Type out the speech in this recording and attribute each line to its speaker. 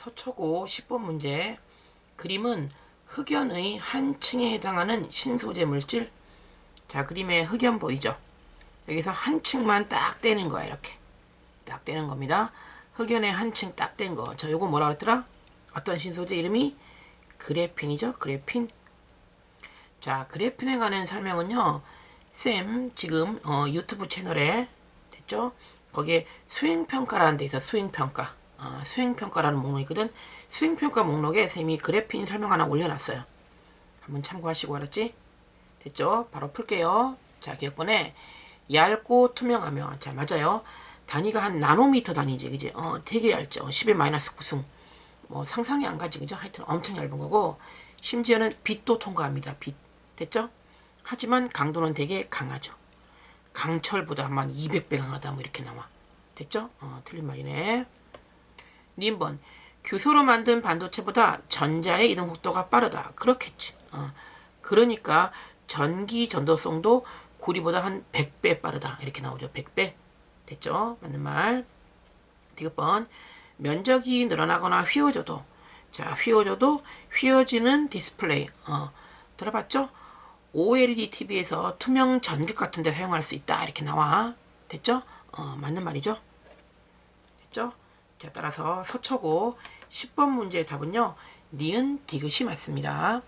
Speaker 1: 서초고 10번 문제. 그림은 흑연의 한 층에 해당하는 신소재 물질. 자, 그림에 흑연 보이죠? 여기서 한 층만 딱 떼는 거야, 이렇게. 딱 떼는 겁니다. 흑연의 한 층 딱 뗀 거. 저 요거 뭐라 그랬더라? 어떤 신소재 이름이? 그래핀이죠, 그래핀. 자, 그래핀에 관한 설명은요. 쌤 지금 어, 유튜브 채널에 됐죠? 거기에 수행평가라는 데 있어 수행평가. 어, 수행평가라는 목록이 있거든. 수행평가 목록에 쌤이 그래핀 설명 하나 올려놨어요. 한번 참고하시고 알았지? 됐죠? 바로 풀게요. 자, 기억번에 얇고 투명하며 자, 맞아요. 단위가 한 나노미터 단위지, 그지? 어, 되게 얇죠. 10의 마이너스 9승. 뭐 상상이 안 가지, 그죠? 하여튼 엄청 얇은 거고 심지어는 빛도 통과합니다. 빛. 됐죠? 하지만 강도는 되게 강하죠. 강철보다 한 200배 강하다 뭐 이렇게 나와. 됐죠? 어, 틀린 말이네. 님번 규소로 만든 반도체보다 전자의 이동 속도가 빠르다. 그렇겠지. 어, 그러니까 전기 전도성도 구리보다 한 100배 빠르다. 이렇게 나오죠. 100배. 됐죠? 맞는 말. 디귿 번 면적이 늘어나거나 휘어져도 자 휘어져도 휘어지는 디스플레이 어, 들어봤죠? OLED TV에서 투명 전극 같은 데 사용할 수 있다 이렇게 나와 됐죠? 어, 맞는 말이죠? 됐죠? 자 따라서 서초고 10번 문제의 답은요 니은 디귿이 맞습니다